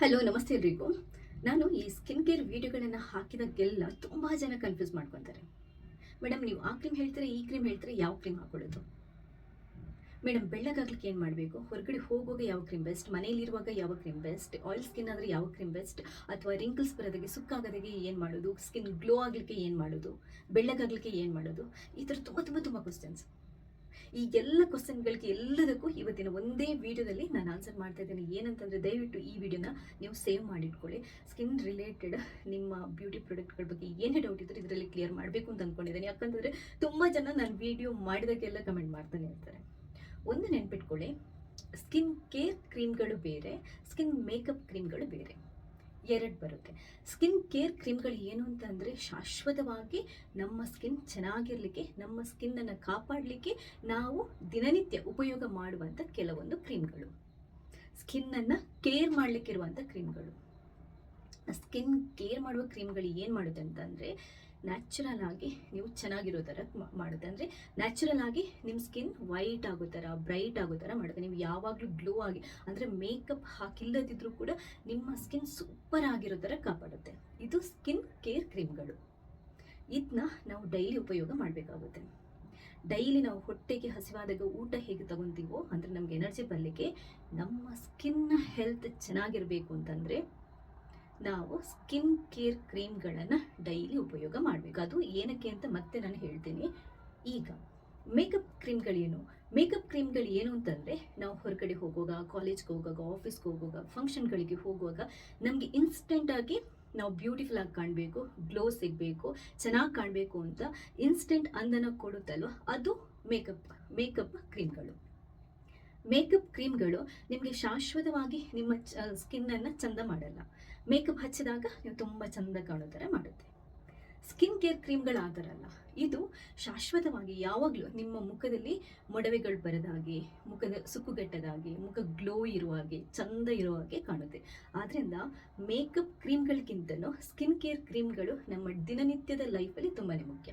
Hello ನಮಸ್ತೆ ಎಲ್ರಿಗೂ ನಾನು ಈ ಸ್ಕಿನ್ ಕೇರ್ ವೀಡಿಯೋಗಳನ್ನು ಹಾಕಿದಾಗೆಲ್ಲ ತುಂಬ ಜನ ಕನ್ಫ್ಯೂಸ್ ಮಾಡ್ಕೊತಾರೆ. ಮೇಡಮ್ ನೀವು ಆ ಕ್ರೀಮ್ ಹೇಳ್ತೀರಾ, ಈ ಕ್ರೀಮ್ ಹೇಳ್ತೀರಾ, ಯಾವ ಕ್ರೀಮ್ ಹಾಕೊಳ್ಳೋದು? ಮೇಡಮ್ ಬೆಳ್ಳಗಾಗ್ಲಿಕ್ಕೆ ಏನು ಮಾಡಬೇಕು? ಹೊರಗಡೆ ಹೋಗುವಾಗ ಯಾವ ಕ್ರೀಮ್ ಬೆಸ್ಟ್ ಮನೆಯಲ್ಲಿರುವಾಗ ಯಾವ ಕ್ರೀಮ್ ಬೆಸ್ಟ್ ಆಯಿಲ್ ಸ್ಕಿನ್ ಆದರೆ ಯಾವ ಕ್ರೀಮ್ ಬೆಸ್ಟ್ ಅಥವಾ ರಿಂಕಲ್ಸ್ ಬರೋದಕ್ಕೆ, ಸುಕ್ಕಾಗೋದಕ್ಕೆ ಏನು ಮಾಡೋದು? ಸ್ಕಿನ್ ಗ್ಲೋ ಆಗಲಿಕ್ಕೆ ಏನು ಮಾಡೋದು? ಬೆಳ್ಳಗಾಗ್ಲಿಕ್ಕೆ ಏನು ಮಾಡೋದು? ಈ ಥರ ತುಂಬ ತುಂಬ ತುಂಬ ಕ್ವಶನ್ಸ್ ಈ ಎಲ್ಲ ಕ್ವಶನ್ಗಳಿಗೆ ಎಲ್ಲದಕ್ಕೂ ಇವತ್ತಿನ ಒಂದೇ ವಿಡಿಯೋದಲ್ಲಿ ನಾನು ಆನ್ಸರ್ ಮಾಡ್ತಾ ಇದ್ದೇನೆ. ಏನಂತಂದರೆ ದಯವಿಟ್ಟು ಈ ವಿಡಿಯೋನ ನೀವು ಸೇವ್ ಮಾಡಿಟ್ಕೊಳ್ಳಿ. ಸ್ಕಿನ್ ರಿಲೇಟೆಡ್ ನಿಮ್ಮ ಬ್ಯೂಟಿ ಪ್ರಾಡಕ್ಟ್ಗಳ ಬಗ್ಗೆ ಏನೇ ಡೌಟ್ ಇದ್ರೆ ಇದರಲ್ಲಿ ಕ್ಲಿಯರ್ ಮಾಡಬೇಕು ಅಂತ ಅಂದ್ಕೊಂಡಿದ್ದೀನಿ ಯಾಕಂತಂದರೆ ತುಂಬ ಜನ ನಾನು ವಿಡಿಯೋ ಮಾಡಿದಾಗೆಲ್ಲ ಕಮೆಂಟ್ ಮಾಡ್ತಾನೆ ಇರ್ತಾರೆ. ಒಂದು ನೆನ್ಪಿಟ್ಕೊಳ್ಳಿ. ಸ್ಕಿನ್ ಕೇರ್ ಕ್ರೀಮ್ಗಳು ಬೇರೆ ಸ್ಕಿನ್ ಮೇಕಪ್ ಕ್ರೀಮ್ಗಳು ಬೇರೆ. ಎರಡು ಬರುತ್ತೆ. ಸ್ಕಿನ್ ಕೇರ್ ಕ್ರೀಮ್ಗಳು ಏನು ಅಂತಂದರೆ ಶಾಶ್ವತವಾಗಿ ನಮ್ಮ ಸ್ಕಿನ್ ಚೆನ್ನಾಗಿರಲಿಕ್ಕೆ, ನಮ್ಮ ಸ್ಕಿನ್ನನ್ನು ಕಾಪಾಡಲಿಕ್ಕೆ ನಾವು ದಿನನಿತ್ಯ ಉಪಯೋಗ ಮಾಡುವಂಥ ಕೆಲವೊಂದು ಕ್ರೀಮ್ಗಳು. ಸ್ಕಿನ್ನನ್ನು ಕೇರ್ ಮಾಡಲಿಕ್ಕಿರುವಂಥ ಕ್ರೀಮ್ಗಳು. ಸ್ಕಿನ್ ಕೇರ್ ಮಾಡುವ ಕ್ರೀಮ್ಗಳು ಏನು ಮಾಡುತ್ತೆ ಅಂತಂದರೆ ನ್ಯಾಚುರಲ್ ಆಗಿ ನೀವು ಚೆನ್ನಾಗಿರೋ ಥರ ಮಾಡುತ್ತೆ. ಅಂದರೆ ನ್ಯಾಚುರಲ್ ಆಗಿ ನಿಮ್ಮ ಸ್ಕಿನ್ ವೈಟ್ ಆಗೋ ಥರ, ಬ್ರೈಟ್ ಆಗೋ ಥರ ಮಾಡುತ್ತೆ. ನೀವು ಯಾವಾಗಲೂ ಗ್ಲೋ ಆಗಿ, ಅಂದರೆ ಮೇಕಪ್ ಹಾಕಿಲ್ಲದಿದ್ರೂ ಕೂಡ ನಿಮ್ಮ ಸ್ಕಿನ್ ಸೂಪರ್ ಆಗಿರೋ ಥರ ಕಾಪಾಡುತ್ತೆ. ಇದು ಸ್ಕಿನ್ ಕೇರ್ ಕ್ರೀಮ್ಗಳು. ಇದನ್ನ ನಾವು ಡೈಲಿ ಉಪಯೋಗ ಮಾಡಬೇಕಾಗುತ್ತೆ. ಡೈಲಿ ನಾವು ಹೊಟ್ಟೆಗೆ ಹಸಿವಾದಾಗ ಊಟ ಹೇಗೆ ತಗೊತೀವೋ, ಅಂದರೆ ನಮ್ಗೆ ಎನರ್ಜಿ ಬರಲಿಕ್ಕೆ ನಮ್ಮ ಸ್ಕಿನ್ನ ಹೆಲ್ತ್ ಚೆನ್ನಾಗಿರಬೇಕು ಅಂತಂದರೆ ನಾವು ಸ್ಕಿನ್ ಕೇರ್ ಕ್ರೀಮ್ಗಳನ್ನು ಡೈಲಿ ಉಪಯೋಗ ಮಾಡಬೇಕು. ಅದು ಏನಕ್ಕೆ ಅಂತ ಮತ್ತೆ ನಾನು ಹೇಳ್ತೀನಿ. ಈಗ ಮೇಕಪ್ ಕ್ರೀಮ್ಗಳೇನು ಮೇಕಪ್ ಕ್ರೀಮ್ಗಳು ಏನು ಅಂತಂದರೆ, ನಾವು ಹೊರಗಡೆ ಹೋಗುವಾಗ ಕಾಲೇಜ್ಗೆ ಹೋಗುವಾಗ ಆಫೀಸ್ಗೆ ಹೋಗುವಾಗ ಫಂಕ್ಷನ್ಗಳಿಗೆ ಹೋಗುವಾಗ ನಮಗೆ ಇನ್ಸ್ಟೆಂಟಾಗಿ ನಾವು ಬ್ಯೂಟಿಫುಲ್ ಆಗಿ ಕಾಣಬೇಕು ಗ್ಲೋ ಸಿಗಬೇಕು, ಚೆನ್ನಾಗಿ ಕಾಣಬೇಕು ಅಂತ ಇನ್ಸ್ಟೆಂಟ್ ಅಂದನ ಕೊಡುತ್ತಲ್ವ, ಅದು ಮೇಕಪ್ ಮೇಕಪ್ ಕ್ರೀಮ್ಗಳು ಮೇಕಪ್ ಕ್ರೀಮ್ಗಳು ನಿಮಗೆ ಶಾಶ್ವತವಾಗಿ ನಿಮ್ಮ ಸ್ಕಿನ್ನನ್ನು ಚಂದ ಮಾಡಲ್ಲ. ಮೇಕಪ್ ಹಚ್ಚಿದಾಗ ನೀವು ತುಂಬ ಚಂದ ಕಾಣೋ ಥರ ಮಾಡುತ್ತೆ. ಸ್ಕಿನ್ ಕೇರ್ ಕ್ರೀಮ್ಗಳು ಆ ಥರ ಅಲ್ಲ ಇದು ಶಾಶ್ವತವಾಗಿ ಯಾವಾಗಲೂ ನಿಮ್ಮ ಮುಖದಲ್ಲಿ ಮೊಡವೆಗಳು ಬರದಾಗಿ ಮುಖದ ಸುಕ್ಕುಗಟ್ಟದಾಗೆ, ಮುಖ ಗ್ಲೋ ಇರುವ ಹಾಗೆ, ಚಂದ ಇರೋ ಹಾಗೆ ಕಾಣುತ್ತೆ. ಆದ್ದರಿಂದ ಮೇಕಪ್ ಕ್ರೀಮ್ಗಳಿಗಿಂತಲೂ ಸ್ಕಿನ್ ಕೇರ್ ಕ್ರೀಮ್ಗಳು ನಮ್ಮ ದಿನನಿತ್ಯದ ಲೈಫಲ್ಲಿ ತುಂಬಾ ಮುಖ್ಯ.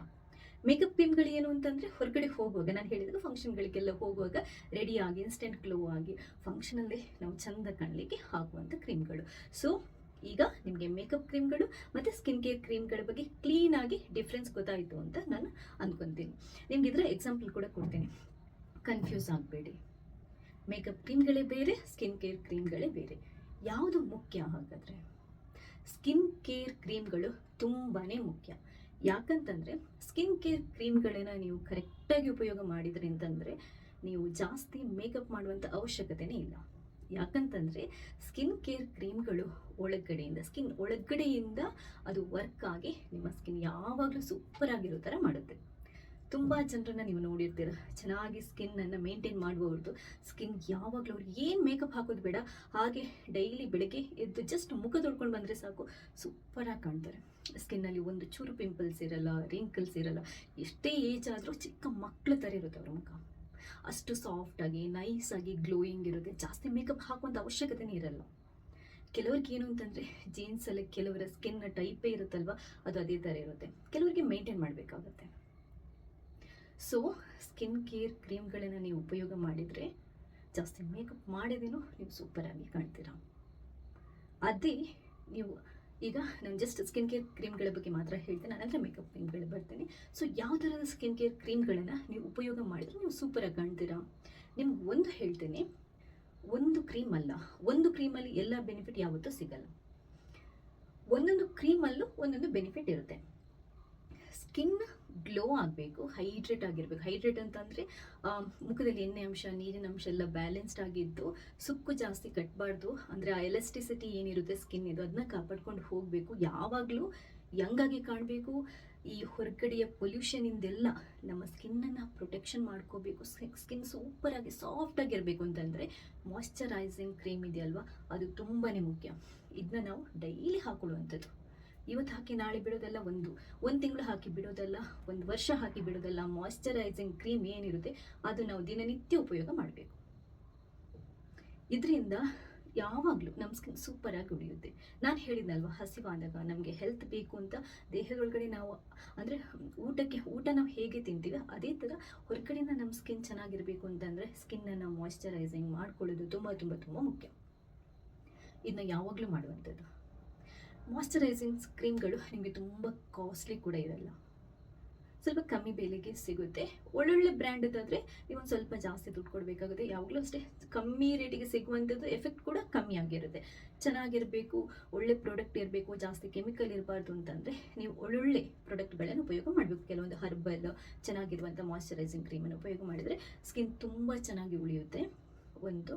ಮೇಕಪ್ ಕ್ರೀಮ್ಗಳು ಏನು ಅಂತಂದರೆ ಹೊರಗಡೆ ಹೋಗುವಾಗ, ನಾನು ಹೇಳಿದಾಗ ಫಂಕ್ಷನ್ಗಳಿಗೆಲ್ಲ ಹೋಗುವಾಗ ರೆಡಿಯಾಗಿ ಇನ್ಸ್ಟೆಂಟ್ ಗ್ಲೋ ಆಗಿ ಫಂಕ್ಷನಲ್ಲಿ ನಾವು ಚಂದ ಕಾಣಲಿಕ್ಕೆ ಹಾಕುವಂಥ ಕ್ರೀಮ್ಗಳು ಸೊ ಈಗ ನಿಮಗೆ ಮೇಕಪ್ ಕ್ರೀಮ್ಗಳು ಮತ್ತು ಸ್ಕಿನ್ ಕೇರ್ ಕ್ರೀಮ್ಗಳ ಬಗ್ಗೆ ಕ್ಲೀನಾಗಿ ಡಿಫ್ರೆನ್ಸ್ ಗೊತ್ತಾಯಿತು ಅಂತ ನಾನು ಅಂದ್ಕೊತೀನಿ ನಿಮ್ಗೆ ಇದರ ಎಕ್ಸಾಂಪಲ್ ಕೂಡ ಕೊಡ್ತೀನಿ. ಕನ್ಫ್ಯೂಸ್ ಆಗಬೇಡಿ. ಮೇಕಪ್ ಕ್ರೀಮ್ಗಳೇ ಬೇರೆ ಸ್ಕಿನ್ ಕೇರ್ ಕ್ರೀಮ್ಗಳೇ ಬೇರೆ. ಯಾವುದು ಮುಖ್ಯ ಹಾಗಾದರೆ? ಸ್ಕಿನ್ ಕೇರ್ ಕ್ರೀಮ್ಗಳು ತುಂಬಾ ಮುಖ್ಯ. ಯಾಕಂತಂದರೆ ಸ್ಕಿನ್ ಕೇರ್ ಕ್ರೀಮ್ಗಳನ್ನು ನೀವು ಕರೆಕ್ಟಾಗಿ ಉಪಯೋಗ ಮಾಡಿದ್ರಿ ಅಂತಂದರೆ ನೀವು ಜಾಸ್ತಿ ಮೇಕಪ್ ಮಾಡುವಂಥ ಅವಶ್ಯಕತೆನೇ ಇಲ್ಲ. ಯಾಕಂತಂದರೆ ಸ್ಕಿನ್ ಕೇರ್ ಕ್ರೀಮ್ಗಳು ಒಳಗಡೆಯಿಂದ ಸ್ಕಿನ್ ಒಳಗಡೆಯಿಂದ ಅದು ವರ್ಕ್ ಆಗಿ ನಿಮ್ಮ ಸ್ಕಿನ್ ಯಾವಾಗಲೂ ಸೂಪರ್ ಆಗಿರೋ ಥರ ಮಾಡುತ್ತೆ. ತುಂಬ ಜನರನ್ನ ನೀವು ನೋಡಿರ್ತೀರ, ಚೆನ್ನಾಗಿ ಸ್ಕಿನ್ನನ್ನು ಮೇಂಟೈನ್ ಮಾಡುವವ್ರದ್ದು ಸ್ಕಿನ್ ಯಾವಾಗಲೂ ಅವ್ರು ಏನು ಮೇಕಪ್ ಹಾಕೋದು ಬೇಡ, ಹಾಗೆ ಡೈಲಿ ಬೆಳಗ್ಗೆ ಎದ್ದು ಜಸ್ಟ್ ಮುಖ ತೊಳ್ಕೊಂಡು ಬಂದರೆ ಸಾಕು ಸೂಪರಾಗಿ ಕಾಣ್ತಾರೆ. ಸ್ಕಿನ್ನಲ್ಲಿ ಒಂದು ಚೂರು ಪಿಂಪಲ್ಸ್ ಇರಲ್ಲ ರಿಂಕಲ್ಸ್ ಇರಲ್ಲ, ಎಷ್ಟೇ ಏಜ್ ಆದರೂ ಚಿಕ್ಕ ಮಕ್ಕಳ ಥರ ಇರುತ್ತೆ ಅವ್ರ ಮುಖ. ಅಷ್ಟು ಸಾಫ್ಟಾಗಿ ನೈಸಾಗಿ ಗ್ಲೋಯಿಂಗ್ ಇರುತ್ತೆ. ಜಾಸ್ತಿ ಮೇಕಪ್ ಹಾಕುವಂಥ ಅವಶ್ಯಕತೆನೇ ಇರಲ್ಲ. ಕೆಲವ್ರಿಗೆ ಏನು ಅಂತಂದರೆ ಜೀನ್ಸಲ್ಲಿ ಕೆಲವರ ಸ್ಕಿನ್ ಟೈಪೇ ಇರುತ್ತಲ್ವ, ಅದು ಅದೇ ಥರ ಇರುತ್ತೆ. ಕೆಲವರಿಗೆ ಮೇಂಟೈನ್ ಮಾಡಬೇಕಾಗುತ್ತೆ. ಸೊ ಸ್ಕಿನ್ ಕೇರ್ ಕ್ರೀಮ್ಗಳನ್ನು ನೀವು ಉಪಯೋಗ ಮಾಡಿದರೆ, ಜಾಸ್ತಿ ಮೇಕಪ್ ಮಾಡಿದೇನೋ ನೀವು ಸೂಪರಾಗಿ ಕಾಣ್ತೀರಾ. ಅದೇ ನೀವು ಈಗ ನಾನು ಜಸ್ಟ್ ಸ್ಕಿನ್ ಕೇರ್ ಕ್ರೀಮ್ಗಳ ಬಗ್ಗೆ ಮಾತ್ರ ಹೇಳ್ತೇನೆ. ನಾನಂದರೆ ಮೇಕಪ್ ಕ್ರೀಮ್ಗಳು ಬರ್ತೇನೆ. ಸೊ ಯಾವ ಥರದ ಸ್ಕಿನ್ ಕೇರ್ ಕ್ರೀಮ್ಗಳನ್ನು ನೀವು ಉಪಯೋಗ ಮಾಡಿದರೆ ನೀವು ಸೂಪರಾಗಿ ಕಾಣ್ತೀರಾ? ನಿಮ್ಗೆ ಒಂದು ಹೇಳ್ತೀನಿ. ಒಂದು ಕ್ರೀಮ್ ಅಲ್ಲ. ಒಂದು ಕ್ರೀಮಲ್ಲಿ ಎಲ್ಲ ಬೆನಿಫಿಟ್ ಯಾವತ್ತೂ ಸಿಗಲ್ಲ. ಒಂದೊಂದು ಕ್ರೀಮಲ್ಲೂ ಒಂದೊಂದು ಬೆನಿಫಿಟ್ ಇರುತ್ತೆ. ಸ್ಕಿನ್ ಗ್ಲೋ ಆಗಬೇಕು ಹೈಡ್ರೇಟ್ ಆಗಿರಬೇಕು. ಹೈಡ್ರೇಟ್ ಅಂತಂದರೆ ಮುಖದಲ್ಲಿ ಎಣ್ಣೆ ಅಂಶ, ನೀರಿನ ಅಂಶ ಎಲ್ಲ ಬ್ಯಾಲೆನ್ಸ್ಡ್ ಆಗಿದ್ದು, ಸುಕ್ಕು ಜಾಸ್ತಿ ಕಟ್ಟಬಾರ್ದು ಅಂದರೆ ಆ ಎಲೆಸ್ಟಿಸಿಟಿ ಏನಿರುತ್ತೆ ಸ್ಕಿನ್ ಇದು ಅದನ್ನ ಕಾಪಾಡ್ಕೊಂಡು ಹೋಗಬೇಕು. ಯಾವಾಗಲೂ ಯಂಗಾಗಿ ಕಾಣಬೇಕು. ಈ ಹೊರಗಡೆಯ ಪೊಲ್ಯೂಷನಿಂದೆಲ್ಲ ನಮ್ಮ ಸ್ಕಿನ್ನನ್ನು ಪ್ರೊಟೆಕ್ಷನ್ ಮಾಡ್ಕೋಬೇಕು. ಸ್ಕಿನ್ ಸೂಪರಾಗಿ ಸಾಫ್ಟಾಗಿರಬೇಕು ಅಂತಂದರೆ ಮಾಯಶ್ಚರೈಸಿಂಗ್ ಕ್ರೀಮ್ ಇದೆಯಲ್ವಾ? ಅದು ತುಂಬಾ ಮುಖ್ಯ. ಇದನ್ನ ನಾವು ಡೈಲಿ ಹಾಕೊಳ್ಳುವಂಥದ್ದು. ಇವತ್ತು ಹಾಕಿ ನಾಳೆ ಬಿಡೋದಲ್ಲ ಒಂದು ಒಂದು ತಿಂಗಳು ಹಾಕಿ ಬಿಡೋದಲ್ಲ ಒಂದು ವರ್ಷ ಹಾಕಿ ಬಿಡೋದಲ್ಲ ಮಾಯಿಶ್ಚರೈಸಿಂಗ್ ಕ್ರೀಮ್ ಏನಿರುತ್ತೆ, ಅದು ನಾವು ದಿನನಿತ್ಯ ಉಪಯೋಗ ಮಾಡಬೇಕು. ಇದರಿಂದ ಯಾವಾಗಲೂ ನಮ್ಮ ಸ್ಕಿನ್ ಸೂಪರಾಗಿ ಉಳಿಯುತ್ತೆ. ನಾನು ಹೇಳಿದ್ನಲ್ವ ಹಸಿವಾದಾಗ ನಮಗೆ ಹೆಲ್ತ್ ಬೇಕು ಅಂತ ದೇಹದೊಳಗಡೆ ನಾವು, ಅಂದರೆ ಊಟಕ್ಕೆ, ಊಟ ನಾವು ಹೇಗೆ ತಿಂತೀವಿ ಅದೇ ಥರ ಹೊರಗಡೆಯಿಂದ ನಮ್ಮ ಸ್ಕಿನ್ ಚೆನ್ನಾಗಿರಬೇಕು ಅಂತಂದರೆ ಸ್ಕಿನ್ನನ್ನು ಮಾಯಿಶ್ಚರೈಸಿಂಗ್ ಮಾಡ್ಕೊಳ್ಳೋದು ತುಂಬ ತುಂಬ ತುಂಬ ಮುಖ್ಯ. ಇದನ್ನ ಯಾವಾಗಲೂ ಮಾಡುವಂಥದ್ದು. ಮಾಯ್ಶ್ಚರೈಸಿಂಗ್ ಕ್ರೀಮ್ಗಳು ನಿಮಗೆ ತುಂಬ ಕಾಸ್ಟ್ಲಿ ಕೂಡ ಇರಲ್ಲ. ಸ್ವಲ್ಪ ಕಮ್ಮಿ ಬೆಲೆಗೆ ಸಿಗುತ್ತೆ. ಒಳ್ಳೊಳ್ಳೆ ಬ್ರ್ಯಾಂಡದಾದರೆ ನೀವು ಒಂದು ಸ್ವಲ್ಪ ಜಾಸ್ತಿ ದುಡ್ಡು ಕೊಡಬೇಕಾಗುತ್ತೆ. ಯಾವಾಗಲೂ ಅಷ್ಟೇ ಕಮ್ಮಿ ರೇಟಿಗೆ ಸಿಗುವಂಥದ್ದು ಎಫೆಕ್ಟ್ ಕೂಡ ಕಮ್ಮಿ ಆಗಿರುತ್ತೆ. ಚೆನ್ನಾಗಿರಬೇಕು, ಒಳ್ಳೆ ಪ್ರಾಡಕ್ಟ್ ಇರಬೇಕು, ಜಾಸ್ತಿ ಕೆಮಿಕಲ್ ಇರಬಾರ್ದು ಅಂತಂದರೆ ನೀವು ಒಳ್ಳೊಳ್ಳೆ ಪ್ರಾಡಕ್ಟ್ಗಳನ್ನು ಉಪಯೋಗ ಮಾಡಬೇಕು. ಕೆಲವೊಂದು ಹರ್ಬಲ್ ಚೆನ್ನಾಗಿರುವಂಥ ಮಾಯ್ಚರೈಸಿಂಗ್ ಕ್ರೀಮನ್ನು ಉಪಯೋಗ ಮಾಡಿದರೆ ಸ್ಕಿನ್ ತುಂಬ ಚೆನ್ನಾಗಿ ಉಳಿಯುತ್ತೆ. ಒಂದು,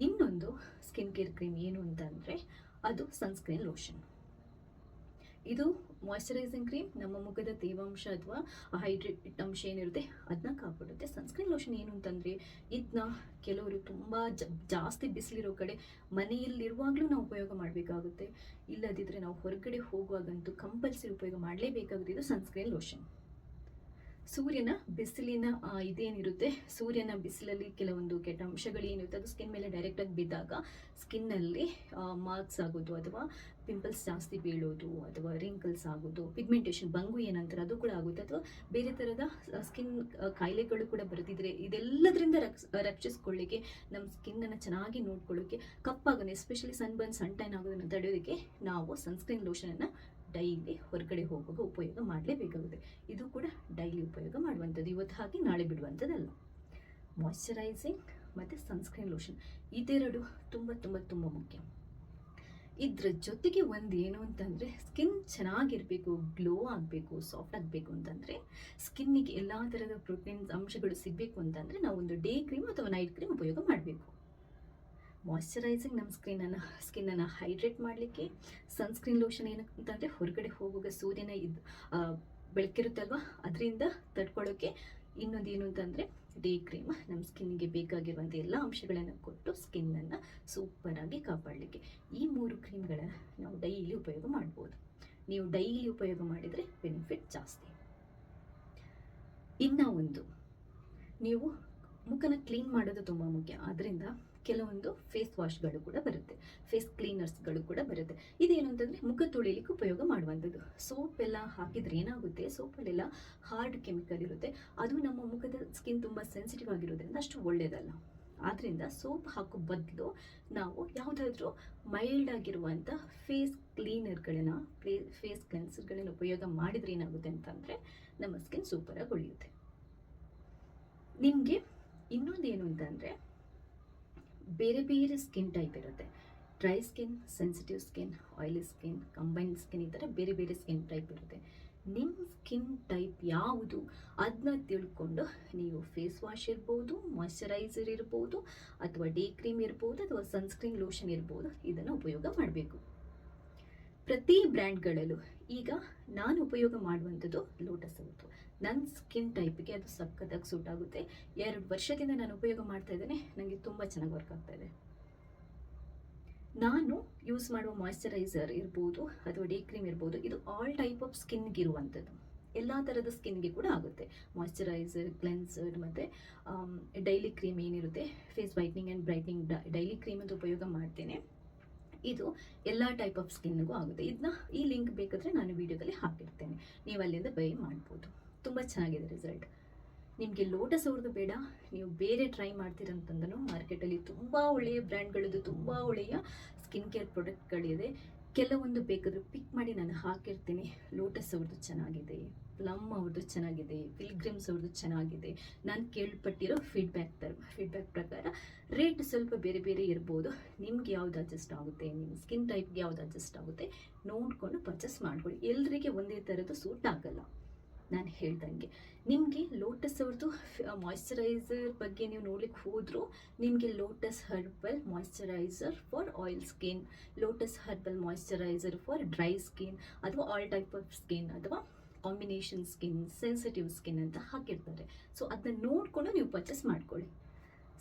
ಇನ್ನೊಂದು ಸ್ಕಿನ್ ಕೇರ್ ಕ್ರೀಮ್ ಏನು ಅಂತಂದರೆ ಅದು ಸನ್ಸ್ಕ್ರೀನ್ ಲೋಷನ್ ಇದು ಮಾಯಶ್ಚರೈಸಿಂಗ್ ಕ್ರೀಮ್ ನಮ್ಮ ಮುಖದ ತೇವಾಂಶ ಅಥವಾ ಹೈಡ್ರೇಟ್ ಅಂಶ ಏನಿರುತ್ತೆ ಅದನ್ನ ಕಾಪಾಡುತ್ತೆ. ಸನ್ಸ್ಕ್ರೀನ್ ಲೋಷನ್ ಏನು ಅಂತಂದರೆ ಇದನ್ನ ಕೆಲವರು ತುಂಬ ಜಾಸ್ತಿ ಬಿಸಿಲಿರೋ ಕಡೆ ಮನೆಯಲ್ಲಿರುವಾಗಲೂ ನಾವು ಉಪಯೋಗ ಮಾಡಬೇಕಾಗುತ್ತೆ. ಇಲ್ಲದಿದ್ದರೆ ನಾವು ಹೊರಗಡೆ ಹೋಗುವಾಗಂತೂ ಕಂಪಲ್ಸರಿ ಉಪಯೋಗ ಮಾಡಲೇಬೇಕಾಗುತ್ತೆ ಇದು ಸನ್ಸ್ಕ್ರೀನ್ ಲೋಷನ್ ಸೂರ್ಯನ ಬಿಸಿಲಿನ ಇದೇನಿರುತ್ತೆ? ಸೂರ್ಯನ ಬಿಸಿಲಲ್ಲಿ ಕೆಲವೊಂದು ಕೆಟ್ಟ ಅಂಶಗಳು ಏನಿರುತ್ತೆ ಅದು ಸ್ಕಿನ್ ಮೇಲೆ ಡೈರೆಕ್ಟಾಗಿ ಬಿದ್ದಾಗ ಸ್ಕಿನ್ನಲ್ಲಿ ಮಾರ್ಕ್ಸ್ ಆಗೋದು ಅಥವಾ ಪಿಂಪಲ್ಸ್ ಜಾಸ್ತಿ ಬೀಳೋದು ಅಥವಾ ರಿಂಕಲ್ಸ್ ಆಗೋದು ಪಿಗ್ಮೆಂಟೇಷನ್ ಬಂಗು ಏನಂತಾರೆ, ಅದು ಕೂಡ ಆಗುತ್ತೆ. ಅಥವಾ ಬೇರೆ ಥರದ ಸ್ಕಿನ್ ಕಾಯಿಲೆಗಳು ಕೂಡ ಬರುತ್ತಿದ್ರೆ ಇದೆಲ್ಲದರಿಂದ ರಕ್ಷ, ರಕ್ಷಿಸ್ಕೊಳ್ಳಿಕ್ಕೆ ನಮ್ಮ ಸ್ಕಿನ್ನನ್ನು ಚೆನ್ನಾಗಿ ನೋಡ್ಕೊಳ್ಳೋಕ್ಕೆ ಕಪ್ಪಾಗೋದು especially sun burn sun tan ಆಗೋದನ್ನು ತಡೆಯೋದಕ್ಕೆ ನಾವು ಸನ್ಸ್ಕ್ರೀನ್ ಲೋಷನನ್ನು ಡೈಲಿ ಹೊರಗಡೆ ಹೋಗುವಾಗ ಉಪಯೋಗ ಮಾಡಲೇಬೇಕಾಗುತ್ತೆ. ಇದು ಕೂಡ ಡೈಲಿ ಉಪಯೋಗ ಮಾಡುವಂಥದ್ದು. ಇವತ್ತು ಹಾಗೆ ನಾಳೆ ಬಿಡುವಂಥದ್ದಲ್ಲ. ಮಾಯಿಶ್ಚರೈಸಿಂಗ್ ಮತ್ತು ಸನ್ಸ್ಕ್ರೀನ್ ಲೋಷನ್ ಇದೆರಡು ತುಂಬ ತುಂಬ ತುಂಬ ಮುಖ್ಯ. ಇದ್ರ ಜೊತೆಗೆ ಒಂದು ಏನು ಅಂತಂದರೆ ಸ್ಕಿನ್ ಚೆನ್ನಾಗಿರಬೇಕು ಗ್ಲೋ ಆಗಬೇಕು ಸಾಫ್ಟ್ ಆಗಬೇಕು ಅಂತಂದರೆ ಸ್ಕಿನ್ನಿಗೆ ಎಲ್ಲ ಥರದ ಪ್ರೋಟೀನ್ಸ್ ಅಂಶಗಳು ಸಿಗಬೇಕು ಅಂತಂದರೆ ನಾವು ಒಂದು ಡೇ ಕ್ರೀಮ್ ಅಥವಾ ನೈಟ್ ಕ್ರೀಮ್ ಉಪಯೋಗ ಮಾಡಬೇಕು. ಮಾಯ್ಶ್ಚರೈಸಿಂಗ್ ನಮ್ಮ ಸ್ಕಿನ್ನನ್ನು ಸ್ಕಿನ್ನನ್ನು ಹೈಡ್ರೇಟ್ ಮಾಡಲಿಕ್ಕೆ ಸನ್ಸ್ಕ್ರೀನ್ ಲೋಷನ್ ಏನಂತಂದರೆ ಹೊರಗಡೆ ಹೋಗುವಾಗ ಸೂರ್ಯನ ಇದು ಬೆಳಕಿರುತ್ತಲ್ವ? ಅದರಿಂದ ತಡ್ಕೊಳ್ಳೋಕ್ಕೆ ಇನ್ನೊಂದು ಏನು ಅಂತಂದರೆ ಡೇ ಕ್ರೀಮ್ ನಮ್ಮ ಸ್ಕಿನ್ನಿಗೆ ಬೇಕಾಗಿರುವಂಥ ಎಲ್ಲ ಅಂಶಗಳನ್ನು ಕೊಟ್ಟು ಸ್ಕಿನ್ನನ್ನು ಸೂಪರಾಗಿ ಕಾಪಾಡಲಿಕ್ಕೆ ಈ ಮೂರು ಕ್ರೀಮ್ಗಳನ್ನು ನಾವು ಡೈಲಿ ಉಪಯೋಗ ಮಾಡ್ಬೋದು. ನೀವು ಡೈಲಿ ಉಪಯೋಗ ಮಾಡಿದರೆ ಬೆನಿಫಿಟ್ ಜಾಸ್ತಿ. ಇನ್ನು ಒಂದು, ನೀವು ಮುಖನ ಕ್ಲೀನ್ ಮಾಡೋದು ತುಂಬ ಮುಖ್ಯ. ಆದ್ದರಿಂದ ಕೆಲವೊಂದು ಫೇಸ್ ವಾಶ್ಗಳು ಕೂಡ ಬರುತ್ತೆ. ಫೇಸ್ ಕ್ಲೀನರ್ಸ್ಗಳು ಕೂಡ ಬರುತ್ತೆ. ಇದೇನು ಅಂತಂದರೆ ಮುಖ ತೊಳಿಲಿಕ್ಕೆ ಉಪಯೋಗ ಮಾಡುವಂಥದ್ದು. ಸೋಪ್ ಎಲ್ಲ ಹಾಕಿದ್ರೆ ಏನಾಗುತ್ತೆ? ಸೋಪಲ್ಲೆಲ್ಲ ಹಾರ್ಡ್ ಕೆಮಿಕಲ್ ಇರುತ್ತೆ. ಅದು ನಮ್ಮ ಮುಖದ ಸ್ಕಿನ್ ತುಂಬ ಸೆನ್ಸಿಟಿವ್ ಆಗಿರೋದ್ರಿಂದ ಅಷ್ಟು ಒಳ್ಳೆಯದಲ್ಲ ಆದ್ದರಿಂದ ಸೋಪ್ ಹಾಕೋ ಬದಲು ನಾವು ಯಾವುದಾದ್ರೂ ಮೈಲ್ಡ್ ಆಗಿರುವಂಥ ಫೇಸ್ ಕ್ಲೀನರ್ಗಳನ್ನ ಫೇ ಫೇಸ್ ಕ್ಲೆನ್ಸರ್ಗಳನ್ನು ಉಪಯೋಗ ಮಾಡಿದರೆ ಏನಾಗುತ್ತೆ ಅಂತಂದರೆ ನಮ್ಮ ಸ್ಕಿನ್ ಸೂಪರಾಗಿ ಉಳಿಯುತ್ತೆ. ನಿಮಗೆ ಇನ್ನೊಂದೇನು ಅಂತಂದರೆ ಬೇರೆ ಬೇರೆ ಸ್ಕಿನ್ ಟೈಪ್ ಇರುತ್ತೆ. Dry skin sensitive skin oily skin combined skin ಈ ಥರ ಬೇರೆ ಬೇರೆ ಸ್ಕಿನ್ ಟೈಪ್ ಇರುತ್ತೆ. ನಿಮ್ಮ ಸ್ಕಿನ್ ಟೈಪ್ ಯಾವುದು ಅದನ್ನ ತಿಳ್ಕೊಂಡು ನೀವು ಫೇಸ್ ವಾಶ್ ಇರ್ಬೋದು ಮಾಯಶ್ಚರೈಸರ್ ಇರ್ಬೋದು, ಅಥವಾ ಡೇ ಕ್ರೀಮ್ ಇರ್ಬೋದು, ಅಥವಾ ಸನ್ಸ್ಕ್ರೀನ್ ಲೋಷನ್ ಇರ್ಬೋದು, ಇದನ್ನು ಉಪಯೋಗ ಮಾಡಬೇಕು. ಪ್ರತಿ ಬ್ರ್ಯಾಂಡ್ಗಳಲ್ಲೂ ಈಗ ನಾನು ಉಪಯೋಗ ಮಾಡುವಂಥದ್ದು ಲೋಟಸ್ ಅವತ್ತು ನನ್ನ ಸ್ಕಿನ್ ಟೈಪ್ಗೆ ಅದು ಸಖತ್ತಾಗಿ ಸೂಟ್ ಆಗುತ್ತೆ. ಎರಡು ವರ್ಷದಿಂದ ನಾನು ಉಪಯೋಗ ಮಾಡ್ತಾ ಇದ್ದೇನೆ ನನಗೆ ತುಂಬ ಚೆನ್ನಾಗಿ ವರ್ಕ್ ಆಗ್ತಾ ಇದೆ. ನಾನು ಯೂಸ್ ಮಾಡುವ ಮಾಯಿಶ್ಚರೈಸರ್ ಇರ್ಬೋದು ಅಥವಾ ಡೇ ಕ್ರೀಮ್ ಇರ್ಬೋದು, ಇದು ಆಲ್ ಟೈಪ್ ಆಫ್ ಸ್ಕಿನ್ಗೆ ಇರುವಂಥದ್ದು. ಎಲ್ಲ ಥರದ ಸ್ಕಿನ್ಗೆ ಕೂಡ ಆಗುತ್ತೆ. ಮಾಯಿಶ್ಚರೈಸರ್ ಕ್ಲೆನ್ಸರ್ ಮತ್ತು ಡೈಲಿ ಕ್ರೀಮ್ ಏನಿರುತ್ತೆ face whitening and brightening daily cream ಅಂತ ಉಪಯೋಗ ಮಾಡ್ತೇನೆ. ಇದು ಎಲ್ಲ ಟೈಪ್ ಆಫ್ ಸ್ಕಿನ್ಗೂ ಆಗುತ್ತೆ. ಇದನ್ನ ಈ ಲಿಂಕ್ ಬೇಕಾದರೆ ನಾನು ವೀಡಿಯೋದಲ್ಲಿ ಹಾಕಿರ್ತೇನೆ. ನೀವು ಅಲ್ಲಿಂದ ಬೈ ಮಾಡ್ಬೋದು. ತುಂಬ ಚೆನ್ನಾಗಿದೆ ರಿಸಲ್ಟ್ ನಿಮಗೆ ಲೋಟಸ್ ಅವ್ರದ್ದು ಬೇಡ, ನೀವು ಬೇರೆ ಟ್ರೈ ಮಾಡ್ತೀರಂತಂದ್ರೂ ಮಾರ್ಕೆಟಲ್ಲಿ ತುಂಬ ಒಳ್ಳೆಯ ಬ್ರ್ಯಾಂಡ್ಗಳದ್ದು ತುಂಬ ಒಳ್ಳೆಯ ಸ್ಕಿನ್ ಕೇರ್ ಪ್ರಾಡಕ್ಟ್ಗಳಿದೆ ಕೆಲವೊಂದು ಬೇಕಾದರೂ ಪಿಕ್ ಮಾಡಿ ನಾನು ಹಾಕಿರ್ತೀನಿ. ಲೋಟಸ್ ಅವ್ರದ್ದು ಚೆನ್ನಾಗಿದೆ ಪ್ಲಮ್ ಅವ್ರದ್ದು ಚೆನ್ನಾಗಿದೆ ಪಿಲ್ಗ್ರಿಮ್ಸ್ ಅವ್ರದ್ದು ಚೆನ್ನಾಗಿದೆ. ನಾನು ಕೇಳ್ಪಟ್ಟಿರೋ ಫೀಡ್ಬ್ಯಾಕ್ ತರ ಫೀಡ್ಬ್ಯಾಕ್ ಪ್ರಕಾರ ರೇಟ್ ಸ್ವಲ್ಪ ಬೇರೆ ಬೇರೆ ಇರ್ಬೋದು. ನಿಮ್ಗೆ ಯಾವ್ದು ಅಡ್ಜಸ್ಟ್ ಆಗುತ್ತೆ ನಿಮ್ಮ ಸ್ಕಿನ್ ಟೈಪ್ಗೆ ಯಾವ್ದು ಅಡ್ಜಸ್ಟ್ ಆಗುತ್ತೆ ನೋಡಿಕೊಂಡು ಪರ್ಚೇಸ್ ಮಾಡ್ಕೊಳ್ಳಿ. ಎಲ್ಲರಿಗೆ ಒಂದೇ ಥರದ್ದು ಸೂಟ್ ಆಗಲ್ಲ. ನಾನು ಹೇಳ್ದಂಗೆ. ನಿಮಗೆ ಲೋಟಸ್ ಅವ್ರದ್ದು ಮಾಯ್ಶ್ಚರೈಸರ್ ಬಗ್ಗೆ ನೀವು ನೋಡ್ಲಿಕ್ಕೆ ಹೋದರೂ, ನಿಮಗೆ Lotus herbal moisturiser for oil skin Lotus herbal moisturiser for dry skin ಅಥವಾ ಆಲ್ ಟೈಪ್ ಆಫ್ ಸ್ಕಿನ್ ಅಥವಾ ಕಾಂಬಿನೇಷನ್ ಸ್ಕಿನ್ ಸೆನ್ಸಿಟಿವ್ ಸ್ಕಿನ್ ಅಂತ ಹಾಕಿರ್ತಾರೆ. ಸೊ ಅದನ್ನ ನೋಡಿಕೊಂಡು ನೀವು ಪರ್ಚೇಸ್ ಮಾಡ್ಕೊಳ್ಳಿ.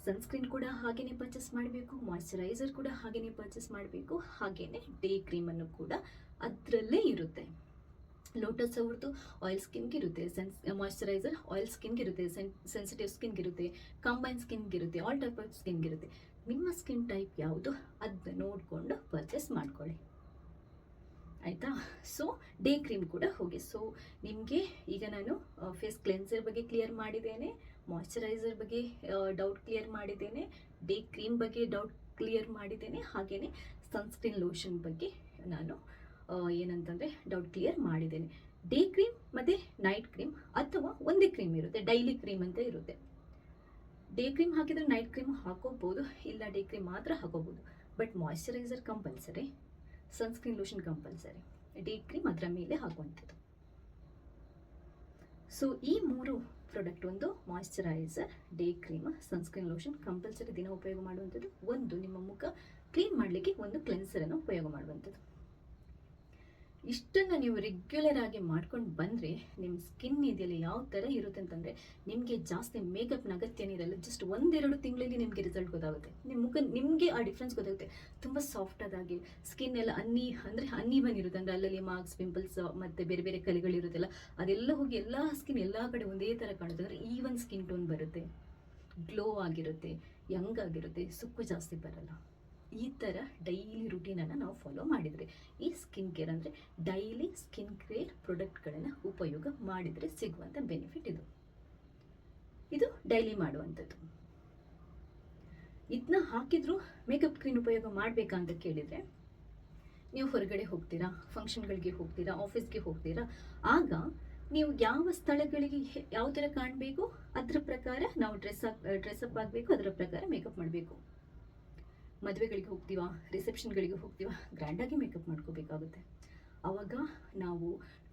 ಸನ್ಸ್ಕ್ರೀನ್ ಕೂಡ ಹಾಗೆಯೇ ಪರ್ಚೇಸ್ ಮಾಡಬೇಕು ಮಾಯ್ಶ್ಚರೈಸರ್ ಕೂಡ ಹಾಗೆಯೇ ಪರ್ಚೇಸ್ ಮಾಡಬೇಕು ಹಾಗೆಯೇ ಡೇ ಕ್ರೀಮನ್ನು ಕೂಡ ಅದರಲ್ಲೇ ಇರುತ್ತೆ. ಲೋಟಸ್ ಅವ್ರದ್ದು ಆಯಿಲ್ ಸ್ಕಿನ್ಗೆ ಇರುತ್ತೆ ಸೆನ್ಸ್ ಮಾಯಶ್ಚರೈಸರ್ ಆಯಿಲ್ ಸ್ಕಿನ್ಗೆ ಇರುತ್ತೆ ಸೆನ್ ಸೆನ್ಸಿಟಿವ್ ಸ್ಕಿನ್ಗೆ ಇರುತ್ತೆ ಕಂಬೈನ್ ಸ್ಕಿನ್ಗೆ ಇರುತ್ತೆ ಆಲ್ ಟೈಪ್ ಆಫ್ ಸ್ಕಿನ್ಗೆ ಇರುತ್ತೆ ನಿಮ್ಮ ಸ್ಕಿನ್ ಟೈಪ್ ಯಾವುದು? ಅದನ್ನ ನೋಡಿಕೊಂಡು ಪರ್ಚೇಸ್ ಮಾಡ್ಕೊಳ್ಳಿ. ಆಯಿತಾ? ಸೊ ಡೇ ಕ್ರೀಮ್ ಕೂಡ ಹೋಗಿ. ಸೊ ನಿಮಗೆ ಈಗ ನಾನು ಫೇಸ್ ಕ್ಲೆನ್ಸರ್ ಬಗ್ಗೆ ಕ್ಲಿಯರ್ ಮಾಡಿದ್ದೇನೆ ಮಾಯಿಶ್ಚರೈಸರ್ ಬಗ್ಗೆ ಡೌಟ್ ಕ್ಲಿಯರ್ ಮಾಡಿದ್ದೇನೆ ಡೇ ಕ್ರೀಮ್ ಬಗ್ಗೆ ಡೌಟ್ ಕ್ಲಿಯರ್ ಮಾಡಿದ್ದೇನೆ ಹಾಗೆಯೇ ಸನ್ಸ್ಕ್ರೀನ್ ಲೋಷನ್ ಬಗ್ಗೆ ನಾನು ಏನಂತಂದರೆ ಡೌಟ್ ಕ್ಲಿಯರ್ ಮಾಡಿದ್ದೇನೆ. ಡೇ ಕ್ರೀಮ್ ಮತ್ತು ನೈಟ್ ಕ್ರೀಮ್ ಅಥವಾ ಒಂದೇ ಕ್ರೀಮ್ ಇರುತ್ತೆ ಡೈಲಿ ಕ್ರೀಮ್ ಅಂತ ಇರುತ್ತೆ. ಡೇ ಕ್ರೀಮ್ ಹಾಕಿದರೆ ನೈಟ್ ಕ್ರೀಮ್ ಹಾಕೋಬೋದು, ಇಲ್ಲ ಡೇ ಕ್ರೀಮ್ ಮಾತ್ರ ಹಾಕೋಬೋದು. But moisturiser compulsory sunscreen lotion compulsory day cream ಅದರ ಮೇಲೆ ಹಾಕುವಂಥದ್ದು. ಸೊ ಈ ಮೂರು ಪ್ರಾಡಕ್ಟ್ ಒಂದು moisturiser day cream sunscreen lotion compulsory ದಿನ ಉಪಯೋಗ ಮಾಡುವಂಥದ್ದು. ಒಂದು ನಿಮ್ಮ ಮುಖ ಕ್ಲೀನ್ ಮಾಡಲಿಕ್ಕೆ ಒಂದು ಕ್ಲೆನ್ಸರನ್ನು ಉಪಯೋಗ ಮಾಡುವಂಥದ್ದು. ಇಷ್ಟನ್ನು ನೀವು ರೆಗ್ಯುಲರ್ ಆಗಿ ಮಾಡ್ಕೊಂಡು ಬಂದರೆ ನಿಮ್ಮ ಸ್ಕಿನ್ ಇದೆಯಲ್ಲ ಯಾವ ಥರ ಇರುತ್ತೆ ಅಂತಂದರೆ ನಿಮಗೆ ಜಾಸ್ತಿ ಮೇಕಪ್ನ ಅಗತ್ಯನೇ ಇರಲ್ಲ ಜಸ್ಟ್ ಒಂದೆರಡು ತಿಂಗಳಲ್ಲಿ ನಿಮಗೆ ರಿಸಲ್ಟ್ ಗೊತ್ತಾಗುತ್ತೆ. ನಿಮ್ಮ ಮುಖ, ನಿಮಗೆ ಆ ಡಿಫ್ರೆನ್ಸ್ ಗೊತ್ತಾಗುತ್ತೆ. ತುಂಬ ಸಾಫ್ಟ್ ಆದಾಗಿ ಸ್ಕಿನ್ ಎಲ್ಲ ಅನ್ನಿ, ಅಂದರೆ ಅನ್ನಿ ಇರುತ್ತೆ ಅಂದರೆ ಅಲ್ಲಲ್ಲಿ ಮಾರ್ಕ್ಸ್ ಪಿಂಪಲ್ಸ್ ಮತ್ತು ಬೇರೆ ಬೇರೆ ಕಲೆಗಳಿರುತ್ತಲ್ಲ ಅದೆಲ್ಲ ಹೋಗಿ ಎಲ್ಲ ಸ್ಕಿನ್ ಎಲ್ಲ ಕಡೆ ಒಂದೇ ಥರ ಕಾಣುತ್ತೆ. ಅಂದರೆ ಈವನ್ ಸ್ಕಿನ್ ಟೋನ್ ಬರುತ್ತೆ ಗ್ಲೋ ಆಗಿರುತ್ತೆ ಯಂಗ್ ಆಗಿರುತ್ತೆ, ಸುಕ್ಕು ಜಾಸ್ತಿ ಬರಲ್ಲ. ಈ ಥರ ಡೈಲಿ ರುಟೀನನ್ನು ನಾವು ಫಾಲೋ ಮಾಡಿದರೆ, ಈ ಸ್ಕಿನ್ ಕೇರ್ ಅಂದರೆ ಡೈಲಿ ಸ್ಕಿನ್ ಕೇರ್ ಪ್ರಾಡಕ್ಟ್ಗಳನ್ನು ಉಪಯೋಗ ಮಾಡಿದರೆ ಸಿಗುವಂಥ ಬೆನಿಫಿಟ್ ಇದು. ಇದು ಡೈಲಿ ಮಾಡುವಂಥದ್ದು. ಇದನ್ನ ಹಾಕಿದ್ರು ಮೇಕಪ್ ಕ್ರೀನ್ ಉಪಯೋಗ ಮಾಡಬೇಕಾ ಅಂತ ಕೇಳಿದರೆ, ನೀವು ಹೊರಗಡೆ ಹೋಗ್ತೀರಾ ಫಂಕ್ಷನ್ಗಳಿಗೆ ಹೋಗ್ತೀರಾ ಆಫೀಸ್ಗೆ ಹೋಗ್ತೀರಾ, ಆಗ ನೀವು ಯಾವ ಸ್ಥಳಗಳಿಗೆ ಯಾವ ಥರ ಕಾಣಬೇಕು, ಅದರ ಪ್ರಕಾರ ನಾವು ಡ್ರೆಸ್ ಡ್ರೆಸ್ಅಪ್ ಆಗಬೇಕು, ಅದರ ಪ್ರಕಾರ ಮೇಕಪ್ ಮಾಡಬೇಕು. ಮದುವೆಗಳಿಗೆ ಹೋಗ್ತೀವ, ರಿಸೆಪ್ಷನ್ಗಳಿಗೆ ಹೋಗ್ತೀವ ಗ್ರ್ಯಾಂಡಾಗಿ ಮೇಕಪ್ ಮಾಡ್ಕೋಬೇಕಾಗುತ್ತೆ. ಆವಾಗ ನಾವು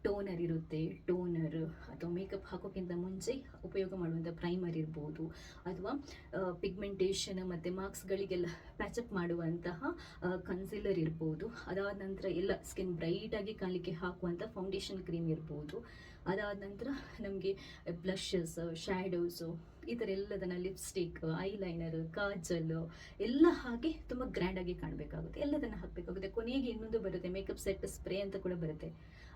ಟೋನರ್ ಇರುತ್ತೆ ಟೋನರ್ ಅಥವಾ ಮೇಕಪ್ ಹಾಕೋಕ್ಕಿಂತ ಮುಂಚೆ ಉಪಯೋಗ ಮಾಡುವಂಥ ಪ್ರೈಮರ್ ಇರ್ಬೋದು, ಅಥವಾ ಪಿಗ್ಮೆಂಟೇಷನ್ ಮತ್ತು ಮಾರ್ಕ್ಸ್ಗಳಿಗೆಲ್ಲ ಪ್ಯಾಚಪ್ ಮಾಡುವಂತಹ ಕನ್ಸಿಲರ್ ಇರ್ಬೋದು. ಅದಾದ ನಂತರ ಎಲ್ಲ ಸ್ಕಿನ್ ಬ್ರೈಟಾಗಿ ಕಾಣಲಿಕ್ಕೆ ಹಾಕುವಂಥ ಫೌಂಡೇಶನ್ ಕ್ರೀಮ್ ಇರ್ಬೋದು. ಅದಾದ ನಂತರ ನಮಗೆ ಬ್ಲಷಸ್ ಶ್ಯಾಡೋಸು ಈ ಥರ ಎಲ್ಲದನ್ನು ಲಿಪ್ಸ್ಟಿಕ್ ಐಲೈನರ್ ಕಾಜಲ್ಲು ಎಲ್ಲ ಹಾಗೆ ತುಂಬ ಗ್ರ್ಯಾಂಡಾಗಿ ಕಾಣಬೇಕಾಗುತ್ತೆ. ಎಲ್ಲದನ್ನು ಹಾಕಬೇಕಾಗುತ್ತೆ. ಕೊನೆಗೆ ಇನ್ನೊಂದು ಬರುತ್ತೆ ಮೇಕಪ್ ಸೆಟ್ ಸ್ಪ್ರೇ ಅಂತ ಕೂಡ ಬರುತ್ತೆ.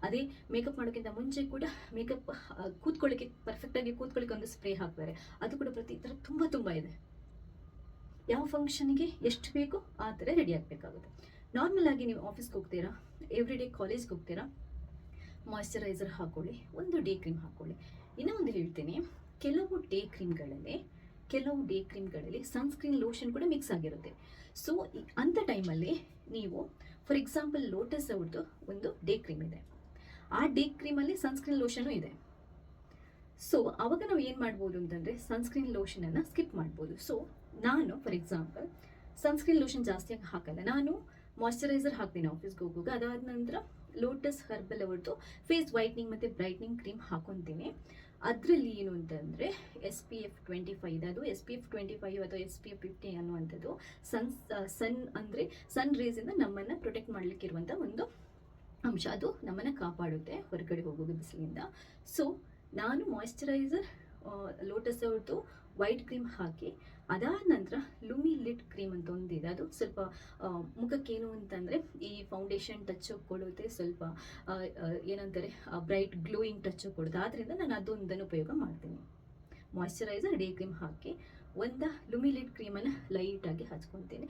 ಅದೇ ಮೇಕಪ್ ಮಾಡೋಕ್ಕಿಂತ ಮುಂಚೆ ಕೂಡ ಮೇಕಪ್ ಕೂತ್ಕೊಳ್ಳಿಕ್ಕೆ ಪರ್ಫೆಕ್ಟಾಗಿ ಕೂತ್ಕೊಳ್ಳಿಕ್ಕೆ ಒಂದು ಸ್ಪ್ರೇ ಹಾಕ್ತಾರೆ. ಅದು ಕೂಡ ಪ್ರತಿ ಥರ ತುಂಬ ತುಂಬ ಇದೆ. ಯಾವ ಫಂಕ್ಷನ್ಗೆ ಎಷ್ಟು ಬೇಕೋ ಆ ಥರ ರೆಡಿ ಆಗಬೇಕಾಗುತ್ತೆ. ನಾರ್ಮಲ್ ಆಗಿ ನೀವು ಆಫೀಸ್ಗೆ ಹೋಗ್ತೀರಾ? ಎವ್ರಿ ಡೇ ಕಾಲೇಜ್ಗೆ ಹೋಗ್ತೀರಾ? ಮಾಯಿಶ್ಚರೈಸರ್ ಹಾಕೊಳ್ಳಿ, ಒಂದು ಡೇ ಕ್ರೀಮ್ ಹಾಕೊಳ್ಳಿ. ಇನ್ನೂ ಒಂದು ಹೇಳ್ತೀನಿ. ಕೆಲವು ಡೇ ಕ್ರೀಮ್ಗಳಲ್ಲಿ ಕೆಲವು ಡೇ ಕ್ರೀಮ್ಗಳಲ್ಲಿ ಸನ್ಸ್ಕ್ರೀನ್ ಲೋಷನ್ ಕೂಡ ಮಿಕ್ಸ್ ಆಗಿರುತ್ತೆ. ಸೊ ಅಂಥ ಟೈಮಲ್ಲಿ ನೀವು ಫಾರ್ ಎಕ್ಸಾಂಪಲ್ ಲೋಟಸ್ ಅವ್ರದ್ದು ಒಂದು ಡೇ ಕ್ರೀಮ್ ಇದೆ. ಆ ಡೇ ಕ್ರೀಮಲ್ಲಿ ಸನ್ಸ್ಕ್ರೀನ್ ಲೋಷನು ಇದೆ. ಸೊ ಅವಾಗ ನಾವು ಏನು ಮಾಡ್ಬೋದು ಅಂತಂದರೆ ಸನ್ಸ್ಕ್ರೀನ್ ಲೋಷನನ್ನು ಸ್ಕಿಪ್ ಮಾಡ್ಬೋದು. ಸೊ ನಾನು ಫಾರ್ ಎಕ್ಸಾಂಪಲ್ ಸನ್ಸ್ಕ್ರೀನ್ ಲೋಷನ್ ಜಾಸ್ತಿಯಾಗಿ ಹಾಕಲ್ಲ. ನಾನು ಮಾಯಿಶ್ಚರೈಸರ್ ಹಾಕ್ತೀನಿ ಆಫೀಸ್ಗೆ ಹೋಗುವಾಗ ಅದಾದ ನಂತರ ಲೋಟಸ್ ಹರ್ಬಲ್ ಅವ್ರದ್ದು ಫೇಸ್ ವೈಟ್ನಿಂಗ್ ಮತ್ತು ಬ್ರೈಟ್ನಿಂಗ್ ಕ್ರೀಮ್ ಹಾಕೊತೀನಿ. ಅದರಲ್ಲಿ ಏನು ಅಂತಂದರೆ S P F twenty five ಅದು S P F twenty five ಅಥವಾ ಎಸ್ ಪಿ ಎಫ್ ಫಿಫ್ಟಿ ಅನ್ನುವಂಥದ್ದು ಸನ್ ಸನ್ ಅಂದರೆ ಸನ್ ರೇಸಿಂದ ನಮ್ಮನ್ನು ಪ್ರೊಟೆಕ್ಟ್ ಮಾಡಲಿಕ್ಕಿರುವಂಥ ಒಂದು ಅಂಶ. ಅದು ನಮ್ಮನ್ನು ಕಾಪಾಡುತ್ತೆ ಹೊರಗಡೆ ಹೋಗೋದು ಬಿಸಿಲಿಂದ ಸೊ ನಾನು ಮಾಯ್ಶ್ಚರೈಸರ್ ಲೋಟಸ್ ಅವ್ರದ್ದು ವೈಟ್ ಕ್ರೀಮ್ ಹಾಕಿ, ಅದಾದ ನಂತರ ಲುಮಿ ಲಿಟ್ ಕ್ರೀಮ್ ಅಂತ ಒಂದಿದೆ ಅದು ಸ್ವಲ್ಪ ಮುಖಕ್ಕೇನು ಅಂತಂದರೆ ಈ ಫೌಂಡೇಶನ್ ಟಚ್ ಕೊಡುತ್ತೆ ಸ್ವಲ್ಪ ಏನಂತಾರೆ ಬ್ರೈಟ್ ಗ್ಲೋಯಿಂಗ್ ಟಚ್ ಕೊಡುತ್ತೆ ಆದ್ದರಿಂದ ನಾನು ಅದೊಂದನ್ನು ಉಪಯೋಗ ಮಾಡ್ತೀನಿ. ಮಾಯಿಶ್ಚರೈಸರ್ ಡೇ ಕ್ರೀಮ್ ಹಾಕಿ, ಒಂದು ಲುಮಿ ಲಿಟ್ ಕ್ರೀಮನ್ನು ಲೈಟಾಗಿ ಹಚ್ಕೊತೀನಿ.